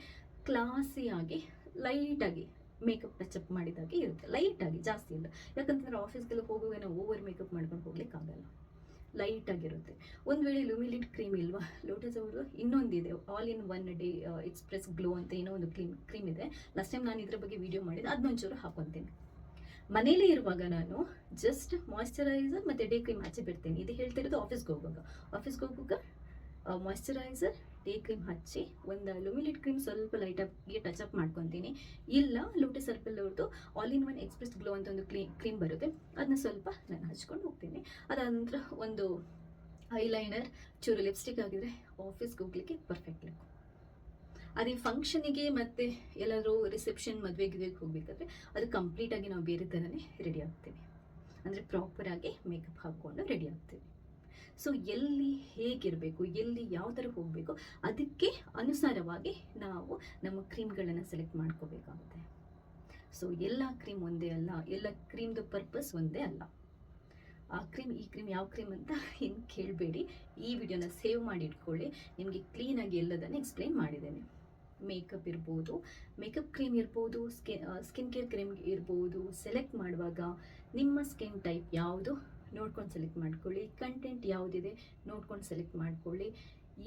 ಕ್ಲಾಸಿಯಾಗಿ ಲೈಟಾಗಿ ಮೇಕಪ್ ಟಚಪ್ ಮಾಡಿದಾಗೆ ಇರುತ್ತೆ. ಲೈಟಾಗಿ ಜಾಸ್ತಿ ಇಲ್ಲ. ಯಾಕಂತಂದ್ರೆ ಆಫೀಸ್ಗೆಲ್ಲ ಹೋಗುವಾಗ ನಾವು ಓವರ್ ಮೇಕಪ್ ಮಾಡ್ಕೊಂಡು ಹೋಗ್ಲಿಕ್ಕೆ ಆಗಲ್ಲ. ಲೈಟಾಗಿರುತ್ತೆ ಒಂದು ವೇಳೆ ಲುಮಿಲಿಟ್ ಕ್ರೀಮ್ ಇಲ್ವಾ? ಲೋಟಸ್ ಅವರು ಇನ್ನೊಂದಿದೆ. All in one day express glow ಅಂತ ಏನೋ ಒಂದು ಕ್ರೀಮ್ ಕ್ರೀಮ್ ಇದೆ. ಲಾಸ್ಟ್ ಟೈಮ್ ನಾನು ಇದ್ರ ಬಗ್ಗೆ ವಿಡಿಯೋ ಮಾಡಿದ್ದೆ ಅದನ್ನೊಂಚೂರು ಹಾಕೊತೀನಿ. ಮನೇಲಿ ಇರುವಾಗ ನಾನು ಜಸ್ಟ್ ಮಾಯಿಶ್ಚರೈಸರ್ ಮತ್ತು ಡೇ ಕ್ರೀಮ್ ಆಚೆ ಬಿಡ್ತೀನಿ. ಇದು ಹೇಳ್ತಿರೋದು ಆಫೀಸ್ಗೆ ಹೋಗುವಾಗ. ಆಫೀಸ್ಗೆ ಹೋಗುವಾಗ ಮಾಯ್ಶ್ಚರೈಸರ್ ಡೇ ಕ್ರೀಮ್ ಹಚ್ಚಿ ಒಂದು ಲುಮಿಲಿಟ್ ಕ್ರೀಮ್ ಸ್ವಲ್ಪ ಲೈಟಾಗಿ ಟಚ್ ಅಪ್ ಮಾಡ್ಕೊತೀನಿ. ಇಲ್ಲ ಲೋಟಸ್ ಸರ್ಪಲ್ ಅವ್ರದ್ದು all in one express glow ಅಂತ ಒಂದು ಕ್ಲೀ ಕ್ರೀಮ್ ಬರುತ್ತೆ. ಅದನ್ನ ಸ್ವಲ್ಪ ನಾನು ಹಚ್ಕೊಂಡು ಹೋಗ್ತೀನಿ. ಅದಾದ ನಂತರ ಒಂದು ಐಲೈನರ್ ಚೂರು ಲಿಪ್ಸ್ಟಿಕ್ ಆಗಿದ್ರೆ ಆಫೀಸ್ಗೆ ಹೋಗ್ಲಿಕ್ಕೆ ಪರ್ಫೆಕ್ಟ್ ಲುಕ್ ಅದೇ ಫಂಕ್ಷನಿಗೆ ಮತ್ತು ಎಲ್ಲಾದರೂ ರಿಸೆಪ್ಷನ್ ಮದುವೆ ಗಿದ್ವೆಗೆ ಹೋಗ್ಬೇಕಾದ್ರೆ ಅದು ಕಂಪ್ಲೀಟಾಗಿ ನಾವು ಬೇರೆ ಥರನೇ ರೆಡಿ ಆಗ್ತೀವಿ. ಅಂದರೆ ಪ್ರಾಪರಾಗಿ ಮೇಕಪ್ ಹಾಕ್ಕೊಂಡು ರೆಡಿ ಆಗ್ತೀವಿ. ಸೊ ಎಲ್ಲಿ ಹೇಗಿರಬೇಕು, ಎಲ್ಲಿ ಯಾವ ಥರ ಹೋಗಬೇಕು, ಅದಕ್ಕೆ ಅನುಸಾರವಾಗಿ ನಾವು ನಮ್ಮ ಕ್ರೀಮ್ಗಳನ್ನು ಸೆಲೆಕ್ಟ್ ಮಾಡ್ಕೋಬೇಕಾಗುತ್ತೆ. ಸೊ ಎಲ್ಲ ಕ್ರೀಮ್ ಒಂದೇ ಅಲ್ಲ, ಎಲ್ಲ ಕ್ರೀಮ್ದು ಪರ್ಪಸ್ ಒಂದೇ ಅಲ್ಲ. ಆ ಕ್ರೀಮ್, ಈ ಕ್ರೀಮ್ ಯಾವ ಕ್ರೀಮ್ ಅಂತ ಏನು ಕೇಳಬೇಡಿ. ಈ ವಿಡಿಯೋನ ಸೇವ್ ಮಾಡಿ ಇಟ್ಕೊಳ್ಳಿ. ನಿಮಗೆ ಕ್ಲೀನಾಗಿ ಎಲ್ಲದನ್ನು ಎಕ್ಸ್ಪ್ಲೈನ್ ಮಾಡಿದ್ದೇನೆ. ಮೇಕಪ್ ಇರ್ಬೋದು ಮೇಕಪ್ ಕ್ರೀಮ್ ಇರ್ಬೋದು ಸ್ಕಿನ್ ಸ್ಕಿನ್ ಕೇರ್ ಕ್ರೀಮ್ ಇರ್ಬೋದು ಸೆಲೆಕ್ಟ್ ಮಾಡುವಾಗ ನಿಮ್ಮ ಸ್ಕಿನ್ ಟೈಪ್ ಯಾವುದು? ನೋಡ್ಕೊಂಡು ಸೆಲೆಕ್ಟ್ ಮಾಡ್ಕೊಳ್ಳಿ. ಕಂಟೆಂಟ್ ಯಾವುದಿದೆ ನೋಡ್ಕೊಂಡು ಸೆಲೆಕ್ಟ್ ಮಾಡ್ಕೊಳ್ಳಿ.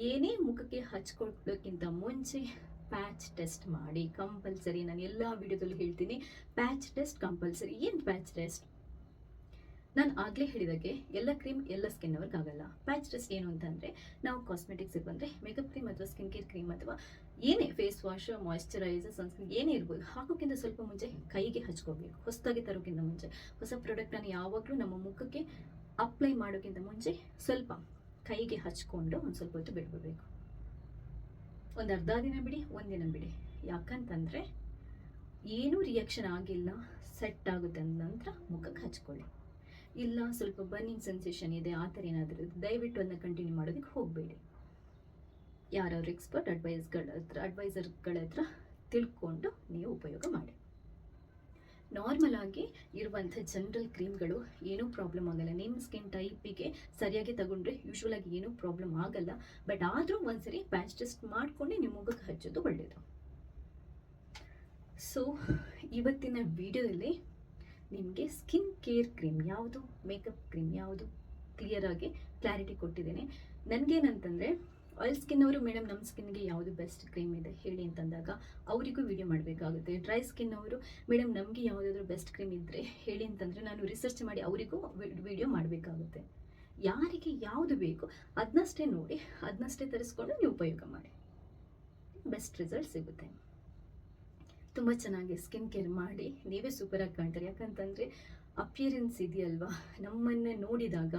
ಏನೇ ಮುಖಕ್ಕೆ ಹಚ್ಕೊಳ್ಳೋಕ್ಕಿಂತ ಮುಂಚೆ ಪ್ಯಾಚ್ ಟೆಸ್ಟ್ ಮಾಡಿ. ಕಂಪಲ್ಸರಿ ನಾನು ಎಲ್ಲ ವಿಡಿಯೋದಲ್ಲೂ ಹೇಳ್ತೀನಿ. ಪ್ಯಾಚ್ ಟೆಸ್ಟ್ ಕಂಪಲ್ಸರಿ ಏನು ಪ್ಯಾಚ್ ಟೆಸ್ಟ್ ನಾನು ಆಗಲೇ ಹೇಳಿದಾಗೆ ಎಲ್ಲ ಕ್ರೀಮ್, ಎಲ್ಲ ಸ್ಕಿನ್ ಅವ್ರಿಗೆ ಆಗಲ್ಲ. ಪ್ಯಾಚ್ ಟೆಸ್ಟ್ ಏನು ಅಂತಂದರೆ, ನಾವು ಕಾಸ್ಮೆಟಿಕ್ಸಿಗೆ ಬಂದರೆ ಮೇಕಪ್ ಕ್ರೀಮ್ ಅಥವಾ ಸ್ಕಿನ್ ಕೇರ್ ಕ್ರೀಮ್ ಅಥವಾ ಏನೇ ಫೇಸ್ ವಾಶ್ ಮಾಯಿಶ್ಚರೈಸರ್ ಸನ್ಸ್ಕ್ರೀನ್ ಏನೇ ಇರ್ಬೋದು, ಹಾಕೋಕ್ಕಿಂತ ಸ್ವಲ್ಪ ಮುಂಚೆ ಕೈಗೆ ಹಚ್ಕೋಬೇಕು. ಹೊಸದಾಗಿ ತರೋಕ್ಕಿಂತ ಮುಂಚೆ. ಹೊಸ ಪ್ರಾಡಕ್ಟನ್ನು ಯಾವಾಗಲೂ ನಮ್ಮ ಮುಖಕ್ಕೆ ಅಪ್ಲೈ ಮಾಡೋಕ್ಕಿಂತ ಮುಂಚೆ ಸ್ವಲ್ಪ ಕೈಗೆ ಹಚ್ಕೊಂಡು ಒಂದು ಸ್ವಲ್ಪ ಹೊತ್ತು ಬಿಟ್ಬಿಡ್ಬೇಕು. ಒಂದು ಅರ್ಧ ದಿನ ಬಿಡಿ ಒಂದಿನ ಬಿಡಿ. ಯಾಕಂತಂದರೆ, ಏನೂ ರಿಯಾಕ್ಷನ್ ಆಗಿಲ್ಲ. ಸೆಟ್ ಆಗುತ್ತೆ ಅಂದ ನಂತರ ಮುಖಕ್ಕೆ ಹಚ್ಕೊಳ್ಳಿ. ಇಲ್ಲ, ಸ್ವಲ್ಪ ಬರ್ನಿಂಗ್ ಸೆನ್ಸೇಷನ್ ಇದೆ, ಆ ಥರ ಏನಾದರೂ ದಯವಿಟ್ಟು ಅದನ್ನ ಕಂಟಿನ್ಯೂ ಮಾಡೋದಕ್ಕೆ ಹೋಗಬೇಡಿ. ಯಾರವ್ರ ಎಕ್ಸ್ಪರ್ಟ್ ಅಡ್ವೈಸ್ಗಳ ಹತ್ರ ಅಡ್ವೈಸರ್ಗಳ ಹತ್ರ ತಿಳ್ಕೊಂಡು ನೀವು ಉಪಯೋಗ ಮಾಡಿ. ನಾರ್ಮಲ್ ಆಗಿ ಇರುವಂಥ ಜನರಲ್ ಕ್ರೀಮ್ಗಳು ಏನೂ ಪ್ರಾಬ್ಲಮ್ ಆಗಲ್ಲ. ನಿಮ್ಮ ಸ್ಕಿನ್ ಟೈಪಿಗೆ ಸರಿಯಾಗಿ ತಗೊಂಡ್ರೆ ಯೂಶ್ವಲ್ ಆಗಿ ಏನೂ ಪ್ರಾಬ್ಲಮ್ ಆಗಲ್ಲ. ಬಟ್ ಆದರೂ ಒಂದ್ಸರಿ ಪ್ಯಾಚ್ ಟೆಸ್ಟ್ ಮಾಡಿಕೊಂಡು ನಿಮ್ಮ ಮುಖಕ್ಕೆ ಹಚ್ಚೋದು ಒಳ್ಳೆಯದು ಸೊ ಇವತ್ತಿನ ವಿಡಿಯೋದಲ್ಲಿ ನಿಮಗೆ ಸ್ಕಿನ್ ಕೇರ್ ಕ್ರೀಮ್ ಯಾವುದು ಮೇಕಪ್ ಕ್ರೀಮ್ ಯಾವುದು ಕ್ಲಿಯರ್ ಆಗಿ ಕ್ಲಾರಿಟಿ ಕೊಟ್ಟಿದ್ದೀನಿ. ನನಗೇನಂತಂದರೆ ಆಯಿಲ್ ಸ್ಕಿನ್ ಅವರು ಮೇಡಮ್ ನಮ್ಮ ಸ್ಕಿನ್ಗೆ ಯಾವುದು ಬೆಸ್ಟ್ ಕ್ರೀಮ್ ಇದೆ ಹೇಳಿ ಅಂತಂದಾಗ, ಅವರಿಗೂ ವಿಡಿಯೋ ಮಾಡಬೇಕಾಗುತ್ತೆ. ಡ್ರೈ ಸ್ಕಿನ್ ಅವರು ಮೇಡಮ್ ನಮಗೆ ಯಾವುದಾದ್ರೂ ಬೆಸ್ಟ್ ಕ್ರೀಮ್ ಇದ್ದರೆ ಹೇಳಿ ಅಂತಂದರೆ, ನಾನು ರಿಸರ್ಚ್ ಮಾಡಿ ಅವರಿಗೂ ವಿಡಿಯೋ ಮಾಡಬೇಕಾಗುತ್ತೆ. ಯಾರಿಗೆ ಯಾವುದು ಬೇಕು ಅದನ್ನಷ್ಟೇ ನೋಡಿ ಅದನ್ನಷ್ಟೇ ತರಿಸ್ಕೊಂಡು ನೀವು ಉಪಯೋಗ ಮಾಡಿ. ಬೆಸ್ಟ್ ರಿಸಲ್ಟ್ ಸಿಗುತ್ತೆ. ತುಂಬ ಚೆನ್ನಾಗಿ ಸ್ಕಿನ್ ಕೇರ್ ಮಾಡಿ, ನೀವೇ ಸೂಪರಾಗಿ ಕಾಣ್ತಾರೆ. ಯಾಕಂತಂದರೆ ಅಪಿಯರೆನ್ಸ್ ಇದೆಯಲ್ವಾ? ನಮ್ಮನ್ನೇ ನೋಡಿದಾಗ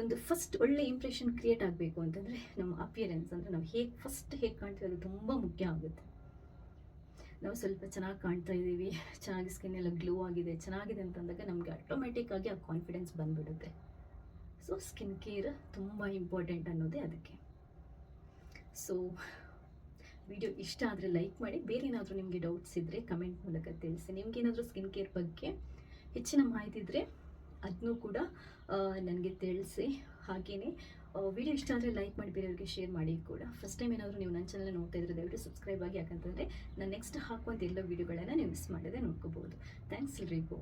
ಒಂದು ಫಸ್ಟ್ ಒಳ್ಳೆ ಇಂಪ್ರೆಷನ್ ಕ್ರಿಯೇಟ್ ಆಗಬೇಕು ಅಂತಂದರೆ ನಮ್ಮ ಅಪಿಯರೆನ್ಸ್ ಅಂದರೆ ನಾವು ಹೇಗೆ ಫಸ್ಟ್ ಹೇಗೆ ಕಾಣ್ತೀವಿ ಅದು ತುಂಬ ಮುಖ್ಯ ಆಗುತ್ತೆ. ನಾವು ಸ್ವಲ್ಪ ಚೆನ್ನಾಗಿ ಕಾಣ್ತಾ ಇದ್ದೀವಿ, ಚೆನ್ನಾಗಿ ಸ್ಕಿನ್ ಎಲ್ಲ ಗ್ಲೋ ಆಗಿದೆ, ಚೆನ್ನಾಗಿದೆ ಅಂತಂದಾಗ ನಮಗೆ ಆಟೋಮೆಟಿಕ್ಕಾಗಿ ಆ ಕಾನ್ಫಿಡೆನ್ಸ್ ಬಂದ್ಬಿಡುತ್ತೆ. ಸೊ ಸ್ಕಿನ್ ಕೇರ್ ತುಂಬ ಇಂಪಾರ್ಟೆಂಟ್ ಅನ್ನೋದೇ ಅದಕ್ಕೆ. ಸೊ ವಿಡಿಯೋ ಇಷ್ಟ ಆದರೆ ಲೈಕ್ ಮಾಡಿ. ಬೇರೆ ಏನಾದರೂ ನಿಮಗೆ ಡೌಟ್ಸ್ ಇದ್ದರೆ ಕಮೆಂಟ್ ಮೂಲಕ ತಿಳಿಸಿ. ನಿಮಗೇನಾದರೂ ಸ್ಕಿನ್ ಕೇರ್ ಬಗ್ಗೆ ಹೆಚ್ಚಿನ ಮಾಹಿತಿ ಇದ್ದರೆ ಅದನ್ನೂ ಕೂಡ ನನಗೆ ತಿಳಿಸಿ. ಹಾಗೆಯೇ ವಿಡಿಯೋ ಇಷ್ಟ ಆದರೆ ಲೈಕ್ ಮಾಡಿ, ಬೇರೆಯವ್ರಿಗೆ ಶೇರ್ ಮಾಡಿ ಕೂಡ. ಫಸ್ಟ್ ಟೈಮ್ ಏನಾದರೂ ನೀವು ನನ್ನ ಚಾನಲ್ ನೋಡ್ತಾ ಇದ್ರೆ ದಯವಿಟ್ಟು ಸಬ್ಸ್ಕ್ರೈಬ್ ಆಗಿ, ಯಾಕಂತಂದರೆ ನಾನು ನೆಕ್ಸ್ಟ್ ಹಾಕುವಂಥ ಎಲ್ಲ ವೀಡಿಯೋಗಳನ್ನು ನೀವು ಮಿಸ್ ಮಾಡದೆ ನೋಡ್ಕೋಬೋದು ಥ್ಯಾಂಕ್ಸ್ ಎಲ್ರಿಗೂ.